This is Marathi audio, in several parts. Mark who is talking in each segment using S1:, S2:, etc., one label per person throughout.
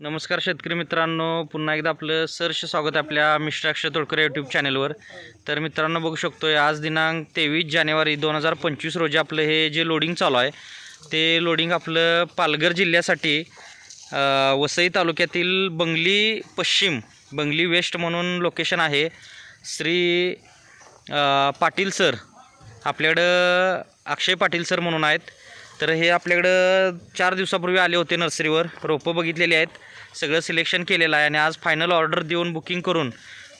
S1: नमस्कार शेतकरी मित्रांनो पुन्हा एकदा आपलं सरस स्वागत आहे आपल्या मिस्टर अक्षय तोडकर यूट्यूब चॅनलवर तर मित्रांनो बघू शकतोय आज दिनांक तेवीस जानेवारी दोन हजार पंचवीस रोजी आपलं हे जे लोडिंग चालू आहे ते लोडिंग आपलं पालघर जिल्ह्यासाठी वसई तालुक्यातील बंगली पश्चिम बंगली वेस्ट म्हणून लोकेशन आहे. श्री पाटील सर आपल्याकडं अक्षय पाटील सर म्हणून आहेत. तर हे आपल्याकडं चार दिवसापूर्वी आले होते नर्सरीवर. रोपं बघितलेली आहेत. सगळं सिलेक्शन केलेलं आहे आणि आज फायनल ऑर्डर देऊन बुकिंग करून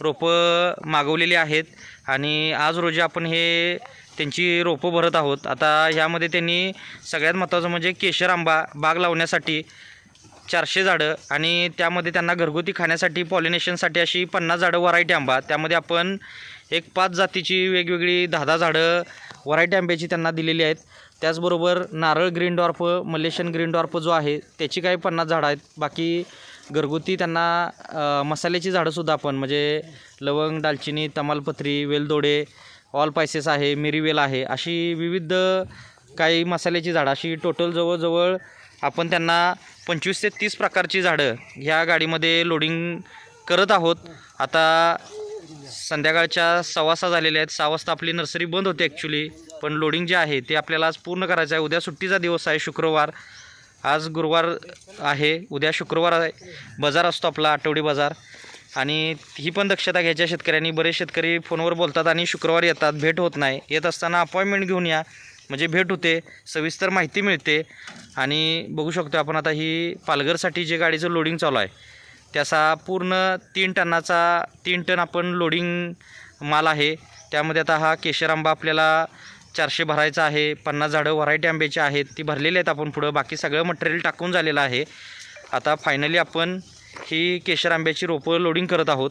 S1: रोपं मागवलेली आहेत. आणि आज रोजी आपण हे त्यांची रोपं भरत आहोत. आता ह्यामध्ये त्यांनी सगळ्यात महत्त्वाचं म्हणजे केशर आंबा बाग लावण्यासाठी चारशे झाडं आणि त्यामध्ये त्यांना घरगुती खाण्यासाठी पॉलिनेशनसाठी अशी पन्नास झाडं व्हरायटी आंबा. त्यामध्ये आपण एक पाच जातीची वेगवेगळी दहा दहा झाडं व्हरायटी आंब्याची त्यांना दिलेली आहेत. त्याचबरोबर नारळ green dwarf Malaysian green dwarf जो आहे त्याची काही पन्नास झाडं आहेत. बाकी घरगुती त्यांना मसाल्याची झाडंसुद्धा आपण म्हणजे लवंग दालचिनी तमालपत्री वेलदोडे ऑल पायसेस आहे मिरीवेल आहे अशी विविध काही मसाल्याची झाडं अशी टोटल जवळजवळ आपण त्यांना पंचवीस ते तीस प्रकारची झाडं ह्या गाडीमध्ये लोडिंग करत आहोत. आता संध्याकाळच्या सहा वाजता झालेल्या आहेत. सहा वाजता आपली नर्सरी बंद होते ॲक्च्युली पण लोडिंग जे आहे ते आपल्याला आज पूर्ण करायचं आहे. उद्या सुट्टीचा दिवस आहे शुक्रवार. आज गुरुवार आहे. उद्या शुक्रवार आहे. बाजार असतो आपला आठवडी बाजार. आणि ही पण दक्षता घ्यायच्या शेतकऱ्यांनी. बरेच शेतकरी फोनवर बोलतात आणि शुक्रवार येतात. भेट होत नाही. येत असताना अपॉइंटमेंट घेऊन या. म्हणजे भेट होते. सविस्तर माहिती मिळते. आणि बघू शकतो आपण आता ही पालघरसाठी जे गाडीचं लोडिंग चालू आहे त्याचा पूर्ण तीन टनाचा तीन टन आपण लोडिंग माल आहे. त्यामध्ये आता हा केशर आंबा आपल्याला चारशे भरायचं आहे पन्नास झाडं व्हरायटी आंब्याची आहेत ती भरलेली आहेत आपण पुढं. बाकी सगळं मटेरियल टाकून झालेलं आहे. आता फायनली आपण ही केशर आंब्याची रोपं लोडिंग करत आहोत.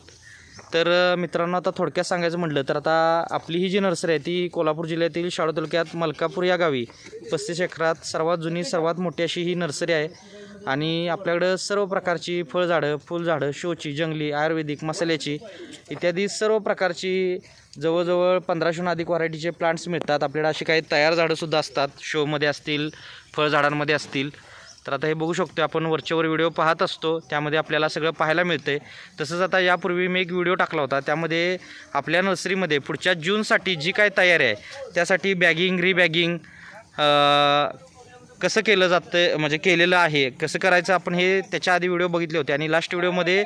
S1: तर मित्रांनो आता थोडक्यात सांगायचं म्हटलं तर आता आपली ही जी नर्सरी आहे ती कोल्हापूर जिल्ह्यातील शाळा तालुक्यात मलकापूर या गावी पस्तीस एकरात सर्वात जुनी सर्वात मोठी अशी ही नर्सरी आहे. आणि आपल्याकडं सर्व प्रकारची फळझाडं फुलझाडं शोची जंगली आयुर्वेदिक मसाल्याची इत्यादी सर्व प्रकारची जवळजवळ पंधराशेहून अधिक व्हरायटीचे प्लांट्स मिळतात. आपल्याकडे अशी काही तयार झाडंसुद्धा असतात. शोमध्ये असतील फळझाडांमध्ये असतील. तर आता हे बघू शकतो आपण वरच्यावर व्हिडिओ पाहत असतो त्यामध्ये आपल्याला सगळं पाहायला मिळतंय. तसंच आता यापूर्वी मी एक व्हिडिओ टाकला होता त्यामध्ये आपल्या नर्सरीमध्ये पुढच्या जूनसाठी जी काय तयारी आहे त्यासाठी बॅगिंग रिबॅगिंग कसं केलं जातं म्हणजे केलेलं आहे कसं करायचं आपण हे त्याच्या आधी व्हिडिओ बघितले होते आणि लास्ट व्हिडिओमध्ये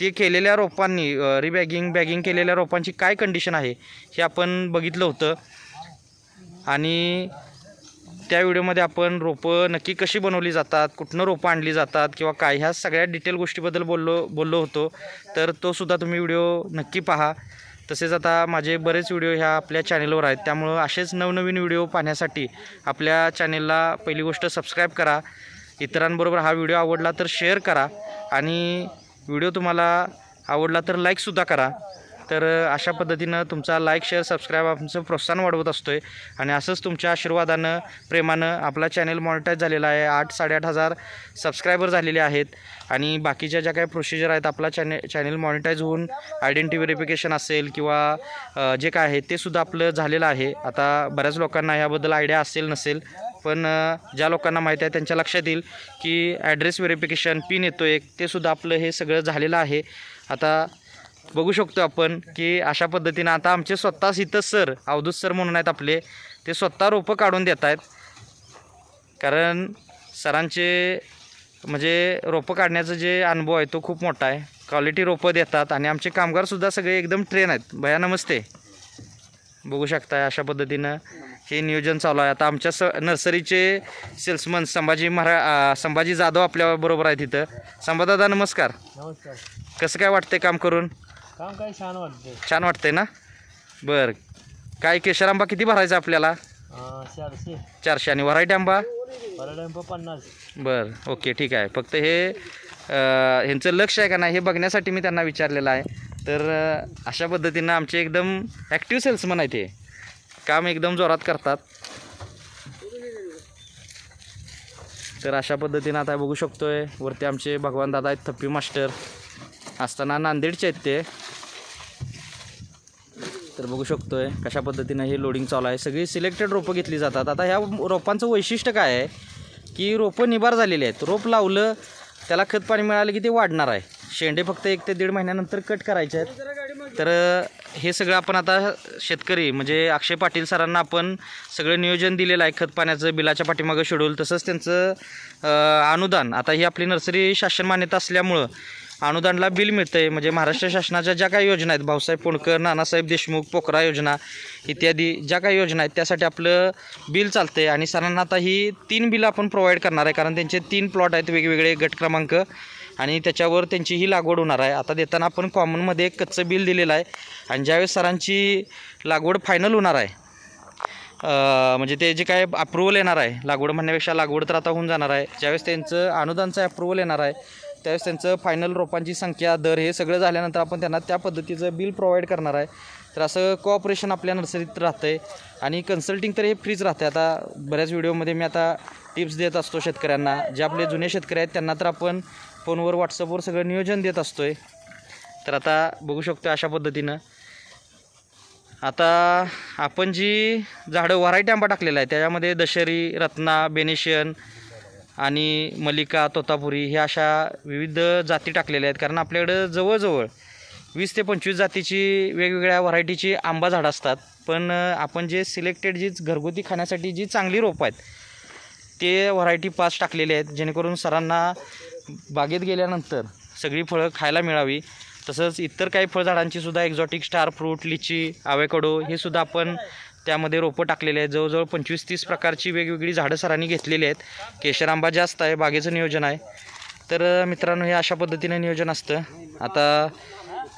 S1: ते केलेल्या रोपांनी रिबॅगिंग बॅगिंग केलेल्या रोपांची काय कंडिशन आहे हे आपण बघितलं होतं. आणि त्या व्हिडिओमध्ये आपण रोपं नक्की कशी बनवली जातात कुठनं रोपं आणली जातात किंवा काय ह्या सगळ्या डिटेल गोष्टीबद्दल बोललो बोललो होतो. तर तो सुद्धा तुम्ही व्हिडिओ नक्की पहा. तसेच आता माझे बरेच व्हिडिओ ह्या आपल्या चॅनेलवर आहेत. त्यामुळं असेच नवनवीन व्हिडिओ पाहण्यासाठी आपल्या चॅनेलला पहिली गोष्ट सबस्क्राईब करा. इतरांबरोबर हा व्हिडिओ आवडला तर शेअर करा. आणि व्हिडिओ तुम्हाला आवडला तर लाईकसुद्धा करा. तर अशा पद्धतीनं तुमचा लाईक शेअर सबस्क्राईब आमचं प्रोत्साहन वाढवत असतो आहे आणि असंच तुमच्या आशीर्वादानं प्रेमानं आपला चॅनल मॉनिटाईज झालेला आहे. आठ साडेआठ हजार सबस्क्रायबर झालेले आहेत. आणि बाकीच्या ज्या काही प्रोसिजर आहेत आपला चॅने चॅनल मॉनिटाईज होऊन आयडेंटिटी व्हेरिफिकेशन असेल किंवा जे काय आहे ते सुद्धा आपलं झालेलं आहे. आता बऱ्याच लोकांना याबद्दल आयडिया असेल नसेल पण ज्या लोकांना माहीत आहे त्यांच्या लक्षात येईल की ॲड्रेस व्हेरिफिकेशन पिन येतो एक ते सुद्धा आपलं हे सगळं झालेलं आहे. आता बघू शकतो आपण की अशा पद्धतीनं आता आमचे स्वतः इथं सर अवधूत सर म्हणून आहेत आपले ते स्वतः रोपं काढून देत आहेत. कारण सरांचे म्हणजे रोपं काढण्याचं जे अनुभव आहे तो खूप मोठा आहे. क्वालिटी रोपं देतात आणि आमचे कामगारसुद्धा सगळे एकदम ट्रेन आहेत. भया नमस्ते. बघू शकताय अशा पद्धतीनं हे नियोजन चालू आहे. आता आमच्या स नर्सरीचे सेल्समन संभाजी महारा संभाजी जाधव आपल्याबरोबर आहेत इथं संभादादा नमस्कार.
S2: नमस्कार.
S1: कसं काय वाटतंय काम करून?
S2: काम काय छान वाटते
S1: छान वाटतंय ना? बरं. काय केशर आंबा किती भरायचा आपल्याला?
S2: चारशे.
S1: चारशे आणि व्हरायटी आंबा?
S2: परडेंप पन्नास.
S1: बरं. ओके ठीक आहे. फक्त हे अं, ह्यांचं लक्ष आहे का नाही हे बघण्यासाठी मी त्यांना विचारलेलं आहे. तर अं, अशा पद्धतीनं आमचे एकदम ॲक्टिव्ह सेल्समन आहेत हे. काम एकदम जोरात करतात. तर अशा पद्धतीनं आता बघू शकतोय. वरती आमचे भगवान दादा आहेत थप्पी मास्टर. असताना नांदेडचे आहेत ते. तर बघू शकतोय कशा पद्धतीनं हे लोडिंग चालू आहे. सगळी सिलेक्टेड रोपं घेतली जातात. आता ह्या रोपांचं वैशिष्ट्य काय आहे? की रोपं निबार झालेली आहेत. रोप लावलं त्याला खत पाणी मिळालं की ते वाढणार आहे. शेंडे फक्त एक ते दीड महिन्यानंतर कट करायचे आहेत. तर हे सगळं आपण आता शेतकरी म्हणजे अक्षय पाटील सरांना आपण सगळं नियोजन दिलेलं आहे. खत पाण्याचं बिलाच्या पाठीमागं शेड्यूल. तसंच त्यांचं अनुदान. आता ही आपली नर्सरी शासन मान्यता असल्यामुळं अनुदानला बिल मिळतं आहे म्हणजे महाराष्ट्र शासनाच्या ज्या काही योजना आहेत भाऊसाहेब पुणकर नानासाहेब देशमुख पोखरा योजना इत्यादी ज्या काही योजना आहेत त्यासाठी आपलं बिल चालतं आहे आणि सरांना आता ही तीन बिलं आपण प्रोव्हाइड करणार आहे कारण त्यांचे तीन प्लॉट आहेत वेगवेगळे गट क्रमांक. आणि त्याच्यावर त्यांची ही लागवड होणार आहे. आता देताना आपण कॉमनमध्ये एक कच्चं बिल दिलेलं आहे. आणि ज्यावेळेस सरांची लागवड फायनल होणार आहे म्हणजे ते जे काय अप्रुव्हल येणार आहे लागवड म्हणण्यापेक्षा लागवड तर आता होऊन जाणार आहे. ज्यावेळेस त्यांचं अनुदानचं अप्रुव्हल येणार आहे त्यावेळेस त्यांचं फायनल रोपांची संख्या दर हे सगळं झाल्यानंतर आपण त्यांना त्या पद्धतीचं बिल प्रोव्हाइड करणार आहे. तर असं कोऑपरेशन आपल्या नर्सरीत राहतं आहे आणि कन्सल्टिंग तर हे फ्रीच राहते आता बऱ्याच व्हिडिओमध्ये मी आता टिप्स देत असतो शेतकऱ्यांना. जे आपले जुने शेतकरी आहेत त्यांना तर आपण फोनवर व्हॉट्सअपवर सगळं नियोजन देत असतो आहे तर आता बघू शकतो अशा पद्धतीनं. आता आपण जी झाडं व्हरायटी आंबा टाकलेला आहे त्याच्यामध्ये दशरी रत्ना बेनेशियन आणि मलिका तोतापुरी ह्या अशा विविध जाती टाकलेल्या आहेत. कारण आपल्याकडं जवळजवळ वीस ते पंचवीस जातीची वेगवेगळ्या व्हरायटीची आंबा झाडं असतात. पण आपण जे सिलेक्टेड जी घरगुती खाण्यासाठी जी चांगली रोपं आहेत ते व्हरायटी पाच टाकलेले आहेत. जेणेकरून सरांना बागेत गेल्यानंतर सगळी फळं खायला मिळावी. तसंच इतर काही फळझाडांची सुद्धा एक्झॉटिक स्टार फ्रूट लिची आवेकडो हे सुद्धा आपण त्यामध्ये रोपं टाकलेले आहेत. जवळजवळ पंचवीस तीस प्रकारची वेगवेगळी झाडं सरांनी घेतलेली आहेत. केशर आंबा जास्त आहे बागेचं नियोजन आहे. तर मित्रांनो हे अशा पद्धतीने नियोजन असतं. आता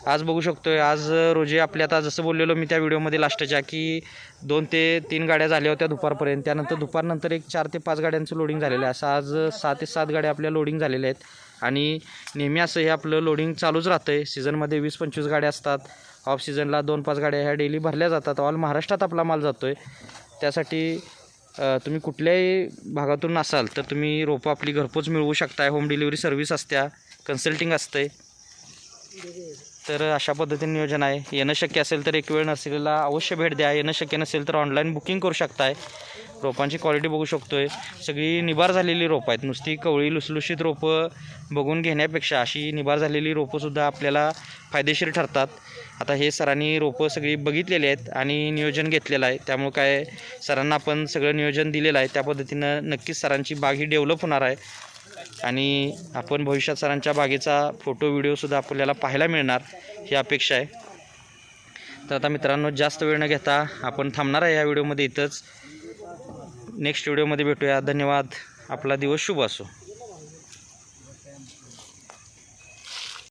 S1: आज बघू शकतोय आज रोजी आपल्या आता जसं बोललेलो मी त्या व्हिडिओमध्ये लास्टच्या की दोन ते तीन गाड्या झाल्या होत्या दुपारपर्यंत. त्यानंतर दुपारनंतर एक चार ते पाच गाड्यांचं लोडिंग झालेलं आहे. असं आज सहा ते सात गाड्या आपल्या लोडिंग झालेल्या आहेत. आणि नेहमी असं हे आपलं लोडिंग चालूच राहतं आहे सीझनमध्ये वीस पंचवीस गाड्या असतात. ऑफ सीझनला दोन पाच गाड्या ह्या डेली भरल्या जातात. ऑल महाराष्ट्रात आपला माल जातो आहे त्यासाठी तुम्ही कुठल्याही भागातून असाल तर तुम्ही रोपं आपली घरपोच मिळवू शकताय. होम डिलिव्हरी सर्व्हिस असत्या कन्सल्टिंग असते तर अशा पद्धतीने नियोजन आहे. येणं शक्य असेल तर एक वेळ नर्सरीला अवश्य भेट द्या. येणं शक्य नसेल तर ऑनलाईन बुकिंग करू शकताय. रोपांची क्वालिटी बघू शकतो आहे सगळी निबार झालेली रोपं आहेत. नुसती कवळी लुसलुशीत रोपं बघून घेण्यापेक्षा अशी निबार झालेली रोपंसुद्धा आपल्याला फायदेशीर ठरतात. आता हे सरांनी रोपं सगळी बघितलेली आहेत आणि नियोजन घेतलेलं आहे. त्यामुळं काय सरांना आपण सगळं नियोजन दिलेलं आहे. त्या पद्धतीनं नक्कीच सरांची बाग ही डेव्हलप होणार आहे. आणि आपण भविष्यात सरांच्या बागेचा फोटो व्हिडिओसुद्धा आपल्याला पाहायला मिळणार. ही अपेक्षा आहे. तर आता मित्रांनो जास्त वेळ न घेता आपण थांबणार आहे या व्हिडिओमध्ये इथंच. नेक्स्ट व्हिडिओमध्ये भेटूया. धन्यवाद. आपला दिवस शुभ असो.